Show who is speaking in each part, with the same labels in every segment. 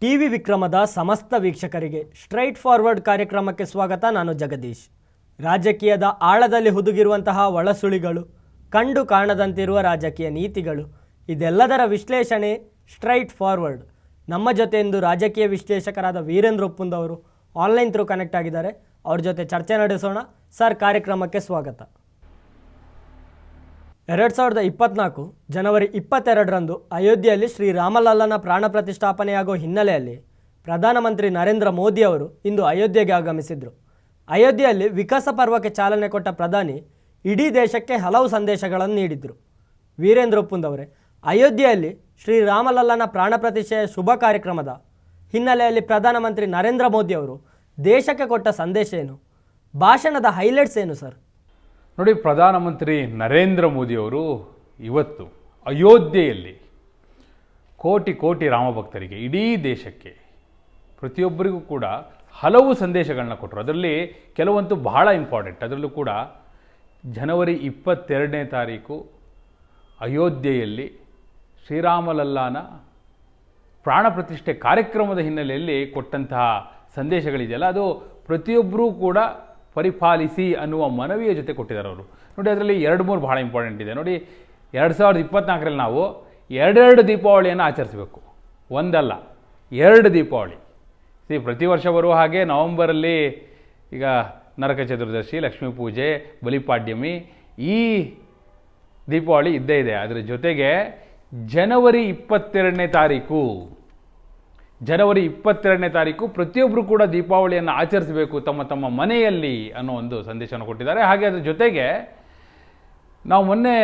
Speaker 1: TV ವಿಕ್ರಮದ ಸಮಸ್ತ ವೀಕ್ಷಕರಿಗೆ straight forward ಕಾರ್ಯಕ್ರಮಕ್ಕೆ ಸ್ವಾಗತ ನಾನು ಜಗದೀಶ್. ರಾಜಕೀಯದ ಆಳದಲ್ಲಿ ಹುದುಗಿರುವಂತಹ ಒಳಸುಳಿಗಳು, ಕಂಡು ಕಾಣದಂತಿರುವ ರಾಜಕೀಯ ನೀತಿಗಳು, ಇದೆಲ್ಲದರ ವಿಶ್ಲೇಷಣೆ ಸ್ಟ್ರೈಟ್ ಫಾರ್ವರ್ಡ್. ನಮ್ಮ ಜೊತೆ ಇಂದು ರಾಜಕೀಯ ವಿಶ್ಲೇಷಕರಾದ ವೀರೇಂದ್ರ ಒಪ್ಪುಂದ್ ಅವರು ಆನ್ಲೈನ್ ಥ್ರೂ ಕನೆಕ್ಟ್ ಆಗಿದ್ದಾರೆ. ಅವ್ರ ಜೊತೆ ಚರ್ಚೆ ನಡೆಸೋಣ. ಸರ್, ಕಾರ್ಯಕ್ರಮಕ್ಕೆ ಸ್ವಾಗತ. ಎರಡು ಸಾವಿರದ ಇಪ್ಪತ್ನಾಲ್ಕು ಜನವರಿ ಇಪ್ಪತ್ತೆರಡರಂದು ಅಯೋಧ್ಯೆಯಲ್ಲಿ ಶ್ರೀ ರಾಮಲಲ್ಲನ ಪ್ರಾಣ ಪ್ರತಿಷ್ಠಾಪನೆಯಾಗುವ ಹಿನ್ನೆಲೆಯಲ್ಲಿ ಪ್ರಧಾನಮಂತ್ರಿ ನರೇಂದ್ರ ಮೋದಿ ಅವರು ಇಂದು ಅಯೋಧ್ಯೆಗೆ ಆಗಮಿಸಿದರು. ಅಯೋಧ್ಯೆಯಲ್ಲಿ ವಿಕಾಸ ಪರ್ವಕ್ಕೆ ಚಾಲನೆ ಕೊಟ್ಟ ಪ್ರಧಾನಿ ಇಡೀ ದೇಶಕ್ಕೆ ಹಲವು ಸಂದೇಶಗಳನ್ನು ನೀಡಿದರು. ವೀರೇಂದ್ರ ಒಪ್ಪುಂದ್ ಅವರೇ, ಅಯೋಧ್ಯೆಯಲ್ಲಿ ಶ್ರೀ ರಾಮಲಲ್ಲನ ಪ್ರಾಣ ಪ್ರತಿಷ್ಠೆಯ ಶುಭ ಕಾರ್ಯಕ್ರಮದ ಹಿನ್ನೆಲೆಯಲ್ಲಿ ಪ್ರಧಾನಮಂತ್ರಿ ನರೇಂದ್ರ ಮೋದಿ ಅವರು ದೇಶಕ್ಕೆ ಕೊಟ್ಟ ಸಂದೇಶ ಏನು? ಭಾಷಣದ ಹೈಲೈಟ್ಸ್ ಏನು ಸರ್?
Speaker 2: ನೋಡಿ, ಪ್ರಧಾನಮಂತ್ರಿ ನರೇಂದ್ರ ಮೋದಿಯವರು ಇವತ್ತು ಅಯೋಧ್ಯೆಯಲ್ಲಿ ಕೋಟಿ ಕೋಟಿ ರಾಮಭಕ್ತರಿಗೆ ಇಡೀ ದೇಶಕ್ಕೆ ಪ್ರತಿಯೊಬ್ಬರಿಗೂ ಕೂಡ ಹಲವು ಸಂದೇಶಗಳನ್ನ ಕೊಟ್ಟರು. ಅದರಲ್ಲಿ ಕೆಲವಂತೂ ಬಹಳ ಇಂಪಾರ್ಟೆಂಟ್ ಅದರಲ್ಲೂ ಕೂಡ ಜನವರಿ ಇಪ್ಪತ್ತೆರಡನೇ ತಾರೀಕು ಅಯೋಧ್ಯೆಯಲ್ಲಿ ಶ್ರೀರಾಮಲಲ್ಲಾನ ಪ್ರಾಣ ಪ್ರತಿಷ್ಠೆ ಕಾರ್ಯಕ್ರಮದ ಹಿನ್ನೆಲೆಯಲ್ಲಿ ಕೊಟ್ಟಂತಹ ಸಂದೇಶಗಳಿದೆಯಲ್ಲ, ಅದು ಪ್ರತಿಯೊಬ್ಬರೂ ಕೂಡ ಪರಿಪಾಲಿಸಿ ಅನ್ನುವ ಮನವಿಯ ಜೊತೆ ಕೊಟ್ಟಿದ್ದಾರೆ ಅವರು. ನೋಡಿ, ಅದರಲ್ಲಿ ಎರಡು ಮೂರು ಬಹಳ ಇಂಪಾರ್ಟೆಂಟ್ ಇದೆ. ನೋಡಿ, ಎರಡು ಸಾವಿರದ ಇಪ್ಪತ್ನಾಲ್ಕರಲ್ಲಿ ನಾವು ಎರಡೆರಡು ದೀಪಾವಳಿಯನ್ನು ಆಚರಿಸಬೇಕು. ಒಂದಲ್ಲ, ಎರಡು ದೀಪಾವಳಿ. ಸಿ ಪ್ರತಿ ವರ್ಷ ಬರುವ ಹಾಗೆ ನವಂಬರಲ್ಲಿ ಈಗ ನರಕ ಚತುರ್ದಶಿ, ಲಕ್ಷ್ಮೀ ಪೂಜೆ, ಬಲಿಪಾಡ್ಯಮಿ ಈ ದೀಪಾವಳಿ ಇದ್ದೇ ಇದೆ. ಅದರ ಜೊತೆಗೆ ಜನವರಿ ಇಪ್ಪತ್ತೆರಡನೇ ತಾರೀಕು ಜನವರಿ ಇಪ್ಪತ್ತೆರಡನೇ ತಾರೀಕು ಪ್ರತಿಯೊಬ್ಬರು ಕೂಡ ದೀಪಾವಳಿಯನ್ನು ಆಚರಿಸಬೇಕು ತಮ್ಮ ತಮ್ಮ ಮನೆಯಲ್ಲಿ ಅನ್ನೋ ಒಂದು ಸಂದೇಶವನ್ನು ಕೊಟ್ಟಿದ್ದಾರೆ. ಹಾಗೆ ಅದರ ಜೊತೆಗೆ ನಾವು ಮೊನ್ನೆ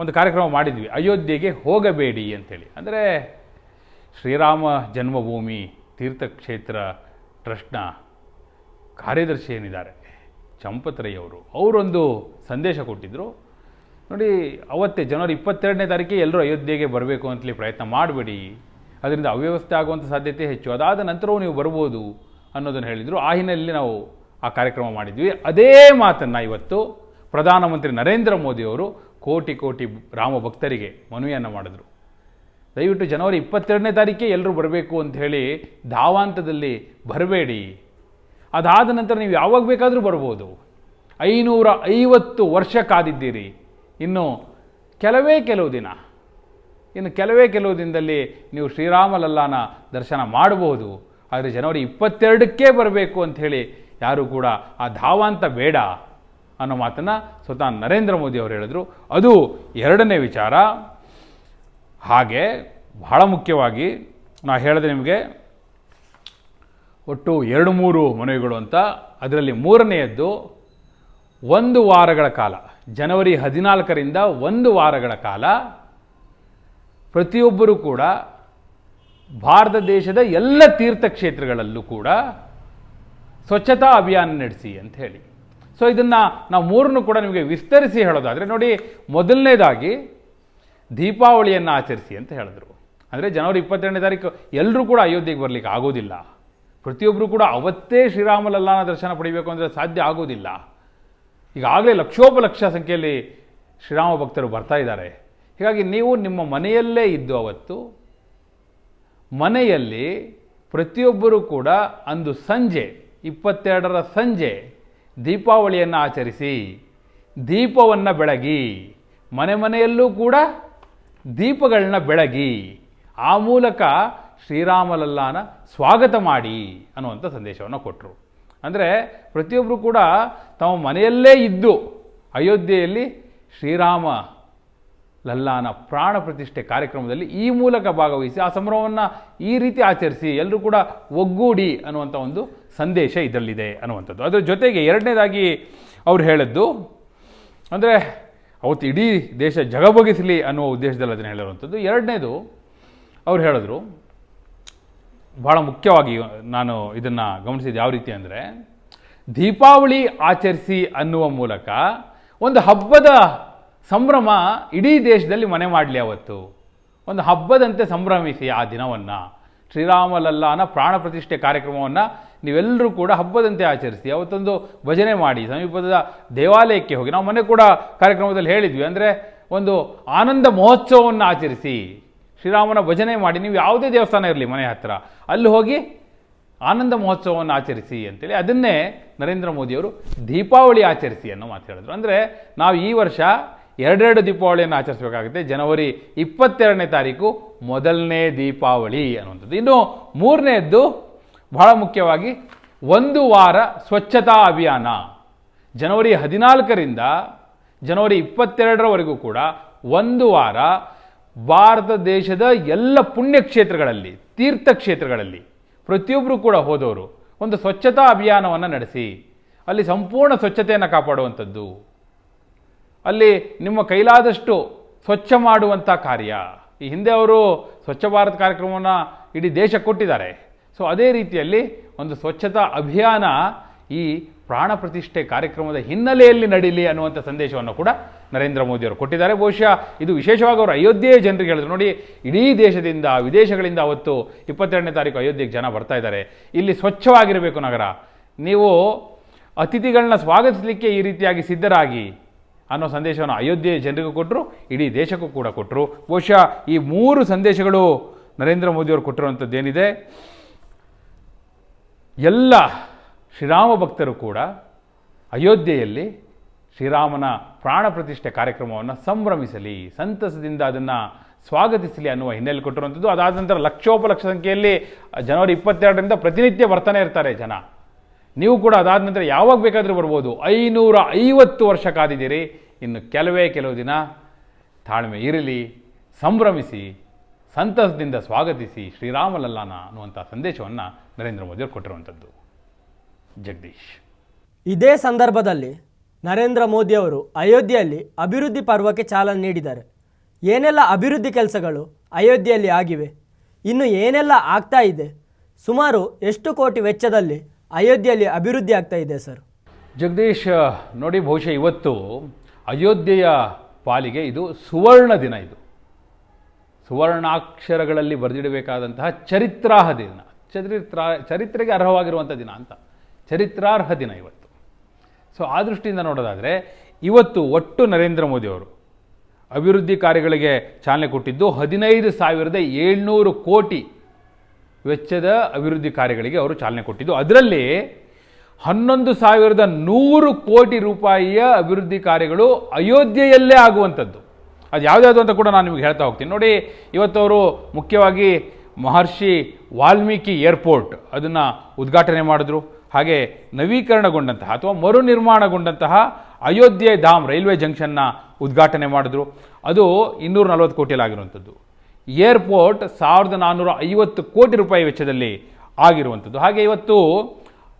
Speaker 2: ಒಂದು ಕಾರ್ಯಕ್ರಮ ಮಾಡಿದ್ವಿ, ಅಯೋಧ್ಯೆಗೆ ಹೋಗಬೇಡಿ ಅಂಥೇಳಿ ಅಂದರೆ ಶ್ರೀರಾಮ ಜನ್ಮಭೂಮಿ ತೀರ್ಥಕ್ಷೇತ್ರ ಟ್ರಸ್ಟ್ನ ಕಾರ್ಯದರ್ಶಿ ಏನಿದ್ದಾರೆ ಚಂಪತ್ರಯ್ಯವರು ಅವರೊಂದು ಸಂದೇಶ ಕೊಟ್ಟಿದ್ದರು ನೋಡಿ, ಅವತ್ತೇ ಜನವರಿ ಇಪ್ಪತ್ತೆರಡನೇ ತಾರೀಕಿಗೆ ಎಲ್ಲರೂ ಅಯೋಧ್ಯೆಗೆ ಬರಬೇಕು ಅಂತಲೇ ಪ್ರಯತ್ನ ಮಾಡಬೇಡಿ ಅದರಿಂದ ಅವ್ಯವಸ್ಥೆ ಆಗುವಂಥ ಸಾಧ್ಯತೆ ಹೆಚ್ಚು. ಅದಾದ ನಂತರವೂ ನೀವು ಬರ್ಬೋದು ಅನ್ನೋದನ್ನು ಹೇಳಿದರು. ಆ ಹಿನ್ನೆಲೆಯಲ್ಲಿ ನಾವು ಆ ಕಾರ್ಯಕ್ರಮ ಮಾಡಿದ್ವಿ. ಅದೇ ಮಾತನ್ನು ಇವತ್ತು ಪ್ರಧಾನಮಂತ್ರಿ ನರೇಂದ್ರ ಮೋದಿಯವರು ಕೋಟಿ ಕೋಟಿ ರಾಮ ಭಕ್ತರಿಗೆ ಮನವಿಯನ್ನು ಮಾಡಿದರು. ದಯವಿಟ್ಟು ಜನವರಿ ಇಪ್ಪತ್ತೆರಡನೇ ತಾರೀಕೆ ಎಲ್ಲರೂ ಬರಬೇಕು ಅಂತ ಹೇಳಿ ಧಾವಾಂತದಲ್ಲಿ ಬರಬೇಡಿ. ಅದಾದ ನಂತರ ನೀವು ಯಾವಾಗ ಬೇಕಾದರೂ ಬರ್ಬೋದು. ಐನೂರ ಐವತ್ತು ವರ್ಷ ಕಾದಿದ್ದೀರಿ. ಇನ್ನು ಕೆಲವೇ ಕೆಲವು ದಿನ. ಇನ್ನು ಕೆಲವೇ ಕೆಲವು ದಿನದಲ್ಲಿ ನೀವು ಶ್ರೀರಾಮಲಲ್ಲಾನ ದರ್ಶನ ಮಾಡಬಹುದು. ಆದರೆ ಜನವರಿ ಇಪ್ಪತ್ತೆರಡಕ್ಕೆ ಬರಬೇಕು ಅಂಥೇಳಿ ಯಾರೂ ಕೂಡ ಆ ಧಾವಾಂತ ಬೇಡ ಅನ್ನೋ ಮಾತನ್ನು ಸ್ವತಃ ನರೇಂದ್ರ ಮೋದಿ ಅವರು ಹೇಳಿದರು. ಅದು ಎರಡನೇ ವಿಚಾರ. ಹಾಗೆ ಬಹಳ ಮುಖ್ಯವಾಗಿ ನಾ ಹೇಳಿದೆ ನಿಮಗೆ ಒಟ್ಟು ಎರಡು ಮೂರು ಮನವಿಗಳು ಅಂತ. ಅದರಲ್ಲಿ ಮೂರನೆಯದ್ದು ಒಂದು ವಾರಗಳ ಕಾಲ. ಜನವರಿ ಹದಿನಾಲ್ಕರಿಂದ ಒಂದು ವಾರಗಳ ಕಾಲ. ಪ್ರತಿಯೊಬ್ಬರೂ ಕೂಡ ಭಾರತ ದೇಶದ ಎಲ್ಲ ತೀರ್ಥಕ್ಷೇತ್ರಗಳಲ್ಲೂ ಕೂಡ ಸ್ವಚ್ಛತಾ ಅಭಿಯಾನ ನಡೆಸಿ ಅಂತ ಹೇಳಿ. ಸೊ ಇದನ್ನು ನಾವು ಮೂರನ್ನು ಕೂಡ ನಿಮಗೆ ವಿಸ್ತರಿಸಿ ಹೇಳೋದಾದರೆ ನೋಡಿ, ಮೊದಲನೇದಾಗಿ ದೀಪಾವಳಿಯನ್ನು ಆಚರಿಸಿ ಅಂತ ಹೇಳಿದ್ರು. ಅಂದರೆ ಜನವರಿ ಇಪ್ಪತ್ತೆರಡನೇ ತಾರೀಕು ಎಲ್ಲರೂ ಕೂಡ ಅಯೋಧ್ಯೆಗೆ ಬರಲಿಕ್ಕೆ ಆಗೋದಿಲ್ಲ. ಪ್ರತಿಯೊಬ್ಬರು ಕೂಡ ಅವತ್ತೇ ಶ್ರೀರಾಮಲಲ್ಲಾನ ದರ್ಶನ ಪಡಿಬೇಕು ಅಂದರೆ ಸಾಧ್ಯ ಆಗೋದಿಲ್ಲ. ಈಗಾಗಲೇ ಲಕ್ಷೋಪಲಕ್ಷ ಸಂಖ್ಯೆಯಲ್ಲಿ ಶ್ರೀರಾಮ ಭಕ್ತರು ಬರ್ತಾ ಇದ್ದಾರೆ. ಹೀಗಾಗಿ ನೀವು ನಿಮ್ಮ ಮನೆಯಲ್ಲೇ ಇದ್ದು ಅವತ್ತು, ಮನೆಯಲ್ಲಿ ಪ್ರತಿಯೊಬ್ಬರೂ ಕೂಡ ಅಂದು ಸಂಜೆ, ಇಪ್ಪತ್ತೆರಡರ ಸಂಜೆ, ದೀಪಾವಳಿಯನ್ನು ಆಚರಿಸಿ, ದೀಪವನ್ನು ಬೆಳಗಿ, ಮನೆ ಮನೆಯಲ್ಲೂ ಕೂಡ ದೀಪಗಳನ್ನ ಬೆಳಗಿ, ಆ ಮೂಲಕ ಶ್ರೀರಾಮಲಲ್ಲಾನ ಸ್ವಾಗತ ಮಾಡಿ ಅನ್ನುವಂಥ ಸಂದೇಶವನ್ನು ಕೊಟ್ಟರು ಅಂದರೆ ಪ್ರತಿಯೊಬ್ಬರು ಕೂಡ ತಮ್ಮ ಮನೆಯಲ್ಲೇ ಇದ್ದು ಅಯೋಧ್ಯೆಯಲ್ಲಿ ಶ್ರೀರಾಮ ಲಲ್ಲಾನ ಪ್ರಾಣ ಪ್ರತಿಷ್ಠೆ ಕಾರ್ಯಕ್ರಮದಲ್ಲಿ ಈ ಮೂಲಕ ಭಾಗವಹಿಸಿ ಆ ಸಂಭ್ರಮವನ್ನು ಈ ರೀತಿ ಆಚರಿಸಿ ಎಲ್ಲರೂ ಕೂಡ ಒಗ್ಗೂಡಿ ಅನ್ನುವಂಥ ಒಂದು ಸಂದೇಶ ಇದರಲ್ಲಿದೆ ಅನ್ನುವಂಥದ್ದು. ಅದರ ಜೊತೆಗೆ ಎರಡನೇದಾಗಿ ಅವ್ರು ಹೇಳಿದ್ದು, ಅಂದರೆ ಅವತ್ತು ಇಡೀ ದೇಶ ಜಗಬಗಿಸಲಿ ಅನ್ನುವ ಉದ್ದೇಶದಲ್ಲಿ ಅದನ್ನು ಹೇಳಿರುವಂಥದ್ದು. ಎರಡನೇದು ಅವ್ರು ಹೇಳಿದ್ರು ಭಾಳ ಮುಖ್ಯವಾಗಿ ನಾನು ಇದನ್ನು ಗಮನಿಸಿದ್ದು ಯಾವ ರೀತಿ ಅಂದರೆ, ದೀಪಾವಳಿ ಆಚರಿಸಿ ಅನ್ನುವ ಮೂಲಕ ಒಂದು ಹಬ್ಬದ ಸಂಭ್ರಮ ಇಡೀ ದೇಶದಲ್ಲಿ ಮನೆ ಮಾಡಲಿ ಅವತ್ತು ಒಂದು ಹಬ್ಬದಂತೆ ಸಂಭ್ರಮಿಸಿ ಆ ದಿನವನ್ನು. ಶ್ರೀರಾಮಲಲ್ಲಾನ ಪ್ರಾಣ ಪ್ರತಿಷ್ಠೆ ಕಾರ್ಯಕ್ರಮವನ್ನು ನೀವೆಲ್ಲರೂ ಕೂಡ ಹಬ್ಬದಂತೆ ಆಚರಿಸಿ. ಅವತ್ತೊಂದು ಭಜನೆ ಮಾಡಿ, ಸಮೀಪದ ದೇವಾಲಯಕ್ಕೆ ಹೋಗಿ. ನಾವು ಮನೆ ಕೂಡ ಕಾರ್ಯಕ್ರಮದಲ್ಲಿ ಹೇಳಿದ್ವಿ, ಅಂದರೆ ಒಂದು ಆನಂದ ಮಹೋತ್ಸವವನ್ನು ಆಚರಿಸಿ. ಶ್ರೀರಾಮನ ಭಜನೆ ಮಾಡಿ, ನೀವು ಯಾವುದೇ ದೇವಸ್ಥಾನ ಇರಲಿ ಮನೆ ಹತ್ತಿರ ಅಲ್ಲಿ ಹೋಗಿ ಆನಂದ ಮಹೋತ್ಸವವನ್ನು ಆಚರಿಸಿ ಅಂತೇಳಿ. ಅದನ್ನೇ ನರೇಂದ್ರ ಮೋದಿಯವರು ದೀಪಾವಳಿ ಆಚರಿಸಿ ಅನ್ನೋ ಮಾತು ಹೇಳಿದ್ರು. ಅಂದರೆ ನಾವು ಈ ವರ್ಷ ಎರಡೆರಡು ದೀಪಾವಳಿಯನ್ನು ಆಚರಿಸಬೇಕಾಗುತ್ತೆ. ಜನವರಿ ಇಪ್ಪತ್ತೆರಡನೇ ತಾರೀಕು, ಮೊದಲನೇ ದೀಪಾವಳಿ ಅನ್ನುವಂಥದ್ದು. ಇನ್ನು ಮೂರನೆಯದ್ದು, ಬಹಳ ಮುಖ್ಯವಾಗಿ, ಒಂದು ವಾರ ಸ್ವಚ್ಛತಾ ಅಭಿಯಾನ. ಜನವರಿ ಹದಿನಾಲ್ಕರಿಂದ ಜನವರಿ ಇಪ್ಪತ್ತೆರಡರವರೆಗೂ ಕೂಡ ಒಂದು ವಾರ ಭಾರತ ದೇಶದ ಎಲ್ಲ ಪುಣ್ಯಕ್ಷೇತ್ರಗಳಲ್ಲಿ, ತೀರ್ಥಕ್ಷೇತ್ರಗಳಲ್ಲಿ ಪ್ರತಿಯೊಬ್ಬರು ಕೂಡ ಹೋದವರು ಒಂದು ಸ್ವಚ್ಛತಾ ಅಭಿಯಾನವನ್ನು ನಡೆಸಿ, ಅಲ್ಲಿ ಸಂಪೂರ್ಣ ಸ್ವಚ್ಛತೆಯನ್ನು ಕಾಪಾಡುವಂಥದ್ದು. ಅಲ್ಲಿ ನಿಮ್ಮ ಕೈಲಾದಷ್ಟು ಸ್ವಚ್ಛ ಮಾಡುವಂಥ ಕಾರ್ಯ. ಈ ಹಿಂದೆ ಅವರು ಸ್ವಚ್ಛ ಭಾರತ್ ಕಾರ್ಯಕ್ರಮವನ್ನು ಇಡೀ ದೇಶಕ್ಕೆ ಕೊಟ್ಟಿದ್ದಾರೆ. ಸೊ ಅದೇ ರೀತಿಯಲ್ಲಿ ಒಂದು ಸ್ವಚ್ಛತಾ ಅಭಿಯಾನ ಈ ಪ್ರಾಣ ಪ್ರತಿಷ್ಠೆ ಕಾರ್ಯಕ್ರಮದ ಹಿನ್ನೆಲೆಯಲ್ಲಿ ನಡೀಲಿ ಅನ್ನುವಂಥ ಸಂದೇಶವನ್ನು ಕೂಡ ನರೇಂದ್ರ ಮೋದಿಯವರು ಕೊಟ್ಟಿದ್ದಾರೆ. ಬಹುಶಃ ಇದು ವಿಶೇಷವಾಗಿ ಅವರು ಅಯೋಧ್ಯೆಯ ಜನರಿಗೆ ಹೇಳಿದ್ರು ನೋಡಿ, ಇಡೀ ದೇಶದಿಂದ, ವಿದೇಶಗಳಿಂದ ಅವತ್ತು ಇಪ್ಪತ್ತೆರಡನೇ ತಾರೀಕು ಅಯೋಧ್ಯೆಗೆ ಜನ ಬರ್ತಾ ಇದ್ದಾರೆ. ಇಲ್ಲಿ ಸ್ವಚ್ಛವಾಗಿರಬೇಕು ನಗರ. ನೀವು ಅತಿಥಿಗಳನ್ನ ಸ್ವಾಗತಿಸಲಿಕ್ಕೆ ಈ ರೀತಿಯಾಗಿ ಸಿದ್ಧರಾಗಿ ಅನ್ನೋ ಸಂದೇಶವನ್ನು ಅಯೋಧ್ಯೆಯ ಜನರಿಗೂ ಕೊಟ್ಟರು ಇಡೀ ದೇಶಕ್ಕೂ ಕೂಡ ಕೊಟ್ಟರು ಬಹುಶಃ ಈ ಮೂರು ಸಂದೇಶಗಳು ನರೇಂದ್ರ ಮೋದಿಯವರು ಕೊಟ್ಟಿರುವಂಥದ್ದು ಏನಿದೆ ಎಲ್ಲ ಶ್ರೀರಾಮ ಭಕ್ತರು ಕೂಡ ಅಯೋಧ್ಯೆಯಲ್ಲಿ ಶ್ರೀರಾಮನ ಪ್ರಾಣ ಪ್ರತಿಷ್ಠೆ ಕಾರ್ಯಕ್ರಮವನ್ನು ಸಂಭ್ರಮಿಸಲಿ, ಸಂತಸದಿಂದ ಅದನ್ನು ಸ್ವಾಗತಿಸಲಿ ಅನ್ನುವ ಹಿನ್ನೆಲೆ ಕೊಟ್ಟಿರುವಂಥದ್ದು. ಅದಾದ ನಂತರ ಲಕ್ಷೋಪಲಕ್ಷ ಸಂಖ್ಯೆಯಲ್ಲಿ ಜನವರಿ ಇಪ್ಪತ್ತೆರಡರಿಂದ ಪ್ರತಿನಿತ್ಯ ಬರ್ತಾನೆ ಇರ್ತಾರೆ ಜನ. ನೀವು ಕೂಡ ಅದಾದ ನಂತರ ಯಾವಾಗ ಬೇಕಾದರೂ ಬರ್ಬೋದು. ಐನೂರ ಐವತ್ತು ವರ್ಷ ಕಾದಿದ್ದೀರಿ. ಇನ್ನು ಕೆಲವೇ ಕೆಲವು ದಿನ ತಾಳ್ಮೆ ಇರಲಿ, ಸಂಭ್ರಮಿಸಿ, ಸಂತಸದಿಂದ ಸ್ವಾಗತಿಸಿ ಶ್ರೀರಾಮಲಲ್ಲಾನ ಅನ್ನುವಂಥ ಸಂದೇಶವನ್ನು ನರೇಂದ್ರ ಮೋದಿಯವರು ಕೊಟ್ಟಿರುವಂಥದ್ದು. ಜಗದೀಶ್.
Speaker 1: ಇದೇ ಸಂದರ್ಭದಲ್ಲಿ ನರೇಂದ್ರ ಮೋದಿಯವರು ಅಯೋಧ್ಯೆಯಲ್ಲಿ ಅಭಿವೃದ್ಧಿ ಪರ್ವಕ್ಕೆ ಚಾಲನೆ ನೀಡಿದ್ದಾರೆ. ಏನೆಲ್ಲ ಅಭಿವೃದ್ಧಿ ಕೆಲಸಗಳು ಅಯೋಧ್ಯೆಯಲ್ಲಿ ಆಗಿವೆ, ಇನ್ನು ಏನೆಲ್ಲ ಆಗ್ತಾ ಇದೆ, ಸುಮಾರು ಎಷ್ಟು ಕೋಟಿ ವೆಚ್ಚದಲ್ಲಿ ಅಯೋಧ್ಯೆಯಲ್ಲಿ ಅಭಿವೃದ್ಧಿ ಆಗ್ತಾ ಇದೆ, ಸರ್.
Speaker 2: ಜಗದೀಶ್, ನೋಡಿ ಬಹುಶಃ ಇವತ್ತು ಅಯೋಧ್ಯೆಯ ಪಾಲಿಗೆ ಇದು ಸುವರ್ಣ ದಿನ ಇದು. ಸುವರ್ಣಾಕ್ಷರಗಳಲ್ಲಿ ಬರೆದಿಡಬೇಕಾದಂತಹ ಚರಿತ್ರಾರ್ಹ ದಿನ. ಚರಿತ್ರ, ಚರಿತ್ರೆಗೆ ಅರ್ಹವಾಗಿರುವಂಥ ದಿನ ಅಂತ. ಚರಿತ್ರಾರ್ಹ ದಿನ ಇವತ್ತು. ಸೊ ಆ ದೃಷ್ಟಿಯಿಂದ ನೋಡೋದಾದರೆ, ಇವತ್ತು ಒಟ್ಟು ನರೇಂದ್ರ ಮೋದಿಯವರು ಅಭಿವೃದ್ಧಿ ಕಾರ್ಯಗಳಿಗೆ ಚಾಲನೆ ಕೊಟ್ಟಿದ್ದು ಹದಿನೈದು ಸಾವಿರದ ಏಳ್ನೂರು ಕೋಟಿ ವೆಚ್ಚದ ಅಭಿವೃದ್ಧಿ ಕಾರ್ಯಗಳಿಗೆ ಅವರು ಚಾಲನೆ ಕೊಟ್ಟಿದ್ದು. ಅದರಲ್ಲಿ ಹನ್ನೊಂದು ಸಾವಿರದ ನೂರು ಕೋಟಿ ರೂಪಾಯಿಯ ಅಭಿವೃದ್ಧಿ ಕಾರ್ಯಗಳು ಅಯೋಧ್ಯೆಯಲ್ಲೇ ಆಗುವಂಥದ್ದು. ಅದು ಯಾವುದ್ಯಾವುದು ಅಂತ ಕೂಡ ನಾನು ನಿಮಗೆ ಹೇಳ್ತಾ ಹೋಗ್ತೀನಿ. ನೋಡಿ, ಇವತ್ತು ಅವರು ಮುಖ್ಯವಾಗಿ ಮಹರ್ಷಿ ವಾಲ್ಮೀಕಿ ಏರ್ಪೋರ್ಟ್ ಅದನ್ನು ಉದ್ಘಾಟನೆ ಮಾಡಿದ್ರು. ಹಾಗೆ ನವೀಕರಣಗೊಂಡಂತಹ ಅಥವಾ ಮರು ನಿರ್ಮಾಣಗೊಂಡಂತಹ ಅಯೋಧ್ಯೆ ಧಾಮ್ ರೈಲ್ವೆ ಜಂಕ್ಷನ್ನ ಉದ್ಘಾಟನೆ ಮಾಡಿದ್ರು. ಅದು ಇನ್ನೂರ ನಲವತ್ತು ಕೋಟಿಯಲ್ಲಿ ಆಗಿರುವಂಥದ್ದು ಏರ್ಪೋರ್ಟ್ ಸಾವಿರದ ನಾನ್ನೂರ ಐವತ್ತು ಕೋಟಿ ರೂಪಾಯಿ ವೆಚ್ಚದಲ್ಲಿ ಆಗಿರುವಂಥದ್ದು. ಹಾಗೆ ಇವತ್ತು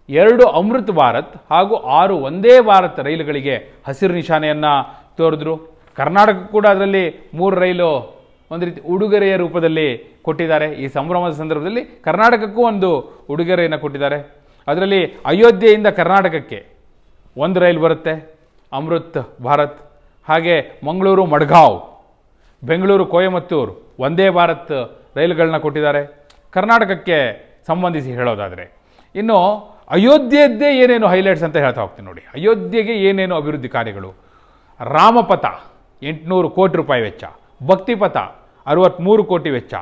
Speaker 2: ಎರಡು ಅಮೃತ್ ಭಾರತ್ ಹಾಗೂ ಆರು ಒಂದೇ ಭಾರತ್ ರೈಲುಗಳಿಗೆ ಹಸಿರು ನಿಶಾನೆಯನ್ನು ತೋರಿದ್ರು. ಕರ್ನಾಟಕ ಕೂಡ ಅದರಲ್ಲಿ ಮೂರು ರೈಲು ಒಂದು ರೀತಿ ಉಡುಗೊರೆಯ ರೂಪದಲ್ಲಿ ಕೊಟ್ಟಿದ್ದಾರೆ. ಈ ಸಂಭ್ರಮದ ಸಂದರ್ಭದಲ್ಲಿ ಕರ್ನಾಟಕಕ್ಕೂ ಒಂದು ಉಡುಗೊರೆಯನ್ನು ಕೊಟ್ಟಿದ್ದಾರೆ. ಅದರಲ್ಲಿ ಅಯೋಧ್ಯೆಯಿಂದ ಕರ್ನಾಟಕಕ್ಕೆ ಒಂದು ರೈಲು ಬರುತ್ತೆ. ಅಮೃತ್ ಭಾರತ್. ಹಾಗೆ ಮಂಗಳೂರು, ಮಡ್ಗಾಂವ್. ಬೆಂಗಳೂರು, ಕೊಯಮತ್ತೂರು ಒಂದೇ ಭಾರತ್ ರೈಲುಗಳನ್ನ ಕೊಟ್ಟಿದ್ದಾರೆ. ಕರ್ನಾಟಕಕ್ಕೆ ಸಂಬಂಧಿಸಿ ಹೇಳೋದಾದರೆ, ಇನ್ನು ಅಯೋಧ್ಯೆಯದ್ದೇ ಏನೇನು ಹೈಲೈಟ್ಸ್ ಅಂತ ಹೇಳ್ತಾ ಹೋಗ್ತೀನಿ ನೋಡಿ. ಅಯೋಧ್ಯೆಗೆ ಏನೇನು ಅಭಿವೃದ್ಧಿ ಕಾರ್ಯಗಳು? ರಾಮಪಥ, ಎಂಟುನೂರು ಕೋಟಿ ರೂಪಾಯಿ ವೆಚ್ಚ. ಭಕ್ತಿಪಥ ಅರವತ್ತ್ಮೂರು ಕೋಟಿ ವೆಚ್ಚ.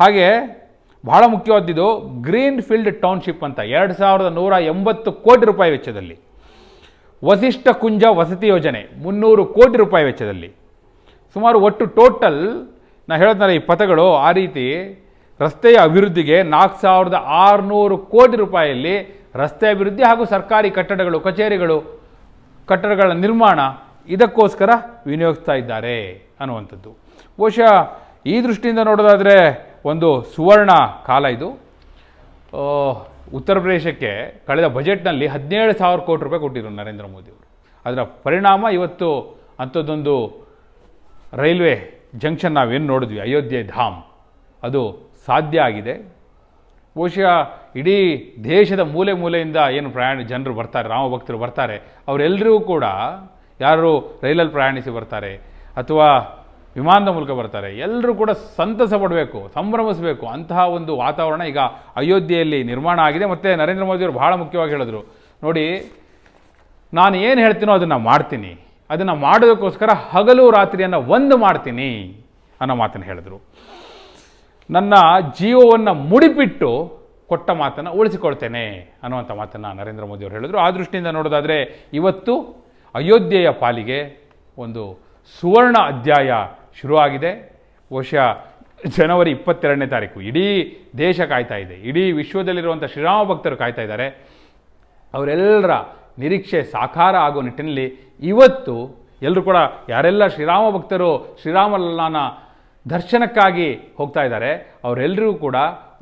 Speaker 2: ಹಾಗೆ ಬಹಳ ಮುಖ್ಯವಾದದ್ದು ಗ್ರೀನ್ ಫೀಲ್ಡ್ ಟೌನ್ಶಿಪ್ ಅಂತ, ಎರಡು ಸಾವಿರದ ನೂರ ಎಂಬತ್ತು ಕೋಟಿ ರೂಪಾಯಿ ವೆಚ್ಚದಲ್ಲಿ. ವಸಿಷ್ಠ ಕುಂಜ ವಸತಿ ಯೋಜನೆ, ಮುನ್ನೂರು ಕೋಟಿ ರೂಪಾಯಿ ವೆಚ್ಚದಲ್ಲಿ. ಸುಮಾರು ಒಟ್ಟು ಟೋಟಲ್ ನಾನು ಹೇಳೋದ್ನಲ್ಲ ಈ ಪಥಗಳು ಆ ರೀತಿ ರಸ್ತೆಯ ಅಭಿವೃದ್ಧಿಗೆ ನಾಲ್ಕು ಸಾವಿರದ ಆರುನೂರು ಕೋಟಿ ರೂಪಾಯಿಯಲ್ಲಿ ರಸ್ತೆ ಅಭಿವೃದ್ಧಿ ಹಾಗೂ ಸರ್ಕಾರಿ ಕಟ್ಟಡಗಳು, ಕಚೇರಿಗಳು, ಕಟ್ಟಡಗಳ ನಿರ್ಮಾಣ ಇದಕ್ಕೋಸ್ಕರ ವಿನಿಯೋಗಿಸ್ತಾ ಇದ್ದಾರೆ ಅನ್ನುವಂಥದ್ದು. ಬಹುಶಃ ಈ ದೃಷ್ಟಿಯಿಂದ ನೋಡೋದಾದರೆ ಒಂದು ಸುವರ್ಣ ಕಾಲ ಇದು. ಉತ್ತರ ಪ್ರದೇಶಕ್ಕೆ ಕಳೆದ ಬಜೆಟ್ನಲ್ಲಿ ಹದಿನೇಳು ಸಾವಿರ ಕೋಟಿ ರೂಪಾಯಿ ಕೊಟ್ಟಿದ್ರು ನರೇಂದ್ರ ಮೋದಿಯವರು. ಅದರ ಪರಿಣಾಮ ಇವತ್ತು ಅಂಥದ್ದೊಂದು ರೈಲ್ವೆ ಜಂಕ್ಷನ್ ನಾವೇನು ನೋಡಿದ್ವಿ? ಅಯೋಧ್ಯೆ ಧಾಮ್. ಅದು ಸಾಧ್ಯ ಆಗಿದೆ. ಬಹುಶಃ ಇಡೀ ದೇಶದ ಮೂಲೆ ಮೂಲೆಯಿಂದ ಏನು ಪ್ರಯಾಣ, ಜನರು ಬರ್ತಾರೆ ರಾಮಭಕ್ತರು ಬರ್ತಾರೆ ಅವರೆಲ್ಲರಿಗೂ ಕೂಡ ಯಾರು ರೈಲಲ್ಲಿ ಪ್ರಯಾಣಿಸಿ ಬರ್ತಾರೆ, ಅಥವಾ ವಿಮಾನದ ಮೂಲಕ ಬರ್ತಾರೆ ಎಲ್ಲರೂ ಕೂಡ ಸಂತಸ ಪಡಬೇಕು, ಸಂಭ್ರಮಿಸಬೇಕು. ಅಂತಹ ಒಂದು ವಾತಾವರಣ ಈಗ ಅಯೋಧ್ಯೆಯಲ್ಲಿ ನಿರ್ಮಾಣ ಆಗಿದೆ. ಮತ್ತು ನರೇಂದ್ರ ಮೋದಿಯವರು ಬಹಳ ಮುಖ್ಯವಾಗಿ ಹೇಳಿದ್ರು. ನೋಡಿ, ನಾನು ಏನು ಹೇಳ್ತೀನೋ ಅದನ್ನು ಮಾಡ್ತೀನಿ. ಅದನ್ನು ಮಾಡೋದಕ್ಕೋಸ್ಕರ ಹಗಲು ರಾತ್ರಿಯನ್ನು ಒಂದು ಮಾಡ್ತೀನಿ ಅನ್ನೋ ಮಾತನ್ನು ಹೇಳಿದ್ರು. ನನ್ನ ಜೀವವನ್ನು ಮುಡಿಪಿಟ್ಟು ಕೊಟ್ಟ ಮಾತನ್ನು ಉಳಿಸಿಕೊಳ್ತೇನೆ ಅನ್ನುವಂಥ ಮಾತನ್ನು ನರೇಂದ್ರ ಮೋದಿ ಅವರು ಹೇಳಿದರು. ಆ ದೃಷ್ಟಿಯಿಂದ ನೋಡೋದಾದರೆ ಇವತ್ತು ಅಯೋಧ್ಯೆಯ ಪಾಲಿಗೆ ಒಂದು ಸುವರ್ಣ ಅಧ್ಯಾಯ ಶುರುವಾಗಿದೆ. ಬಹುಶಃ ಜನವರಿ ಇಪ್ಪತ್ತೆರಡನೇ ತಾರೀಕು ಇಡೀ ದೇಶ ಕಾಯ್ತಾ ಇದೆ. ಇಡೀ ವಿಶ್ವದಲ್ಲಿರುವಂಥ ಶ್ರೀರಾಮ ಭಕ್ತರು ಕಾಯ್ತಾ ಇದ್ದಾರೆ. ಅವರೆಲ್ಲರ ನಿರೀಕ್ಷೆ ಸಾಕಾರ ಆಗೋ ನಿಟ್ಟಿನಲ್ಲಿ ಇವತ್ತು ಎಲ್ಲರೂ ಕೂಡ ಯಾರೆಲ್ಲ ಶ್ರೀರಾಮ ಭಕ್ತರು ಶ್ರೀರಾಮಲಲ್ಲಾನ ದರ್ಶನಕ್ಕಾಗಿ ಹೋಗ್ತಾ ಇದ್ದಾರೆ ಅವರೆಲ್ಲರಿಗೂ ಕೂಡ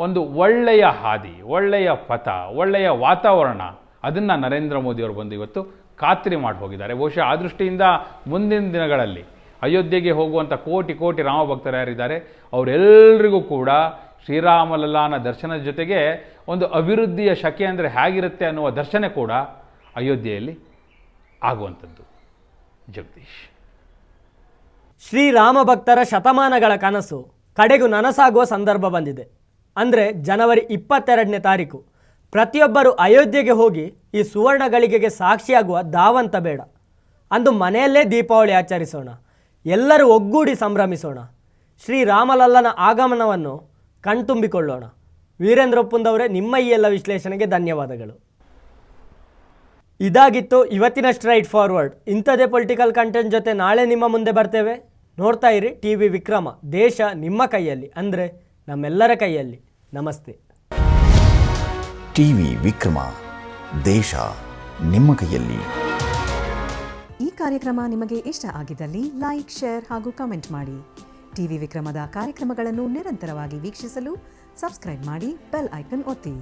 Speaker 2: ಒಂದು ಒಳ್ಳೆಯ ಹಾದಿ, ಒಳ್ಳೆಯ ಪಥ, ಒಳ್ಳೆಯ ವಾತಾವರಣ ಅದನ್ನು ನರೇಂದ್ರ ಮೋದಿಯವರು ಬಂದು ಇವತ್ತು ಖಾತ್ರಿ ಮಾಡಿ ಹೋಗಿದ್ದಾರೆ. ಬಹುಶಃ ಆ ದೃಷ್ಟಿಯಿಂದ ಮುಂದಿನ ದಿನಗಳಲ್ಲಿ ಅಯೋಧ್ಯೆಗೆ ಹೋಗುವಂಥ ಕೋಟಿ ಕೋಟಿ ರಾಮ ಭಕ್ತರು ಯಾರಿದ್ದಾರೆ ಅವರೆಲ್ಲರಿಗೂ ಕೂಡ ಶ್ರೀರಾಮಲಲ್ಲಾನ ದರ್ಶನದ ಜೊತೆಗೆ ಒಂದು ಅಭಿವೃದ್ಧಿಯ ಶಕೆ ಅಂದರೆ ಹೇಗಿರುತ್ತೆ ಅನ್ನುವ ದರ್ಶನ ಕೂಡ ಅಯೋಧ್ಯೆಯಲ್ಲಿ ಆಗುವಂಥದ್ದು. ಜಗದೀಶ್.
Speaker 1: ಶ್ರೀರಾಮ ಭಕ್ತರ ಶತಮಾನಗಳ ಕನಸು ಕಡೆಗೂ ನನಸಾಗುವ ಸಂದರ್ಭ ಬಂದಿದೆ. ಅಂದರೆ ಜನವರಿ ಇಪ್ಪತ್ತೆರಡನೇ ತಾರೀಕು. ಪ್ರತಿಯೊಬ್ಬರು ಅಯೋಧ್ಯೆಗೆ ಹೋಗಿ ಈ ಸುವರ್ಣ ಗಳಿಗೆಗೆ ಸಾಕ್ಷಿಯಾಗುವ ಧಾವಂತ ಬೇಡ. ಅಂದು ಮನೆಯಲ್ಲೇ ದೀಪಾವಳಿ ಆಚರಿಸೋಣ. ಎಲ್ಲರೂ ಒಗ್ಗೂಡಿ ಸಂಭ್ರಮಿಸೋಣ. ಶ್ರೀರಾಮಲಲ್ಲನ ಆಗಮನವನ್ನು ಕಣ್ತುಂಬಿಕೊಳ್ಳೋಣ. ವೀರೇಂದ್ರ ಒಪ್ಪುಂದವರೇ ನಿಮ್ಮ ಈ ಎಲ್ಲ ವಿಶ್ಲೇಷಣೆಗೆ ಧನ್ಯವಾದಗಳು. ಇದಾಗಿತ್ತು ಇವತ್ತಿನ ಸ್ಟ್ರೈಟ್ ಫಾರ್ವರ್ಡ್. ಇಂಥದೇ ಪೊಲಿಟಿಕಲ್ ಕಂಟೆಂಟ್ ಜೊತೆ ನಾಳೆ ನಿಮ್ಮ ಮುಂದೆ ಬರ್ತೇವೆ. ನೋಡ್ತಾ ಇರಿ ಟಿ ವಿ ವಿಕ್ರಮ ದೇಶ ನಿಮ್ಮ ಕೈಯಲ್ಲಿ ಅಂದರೆ ನಮ್ಮೆಲ್ಲರ ಕೈಯಲ್ಲಿ. ನಮಸ್ತೆ.
Speaker 3: ಟಿವಿ ವಿಕ್ರಮ ದೇಶ ನಿಮ್ಮ ಕೈಯಲ್ಲಿ.
Speaker 4: ಈ ಕಾರ್ಯಕ್ರಮ ನಿಮಗೆ ಇಷ್ಟ ಆಗಿದ್ದಲ್ಲಿ ಲೈಕ್ ಶೇರ್ ಹಾಗೂ ಕಮೆಂಟ್ ಮಾಡಿ. ಟಿವಿ ವಿಕ್ರಮದ ಕಾರ್ಯಕ್ರಮಗಳನ್ನು ನಿರಂತರವಾಗಿ ವೀಕ್ಷಿಸಲು ಸಬ್ಸ್ಕ್ರೈಬ್ ಮಾಡಿ ಬೆಲ್ ಐಕನ್ ಒತ್ತಿ.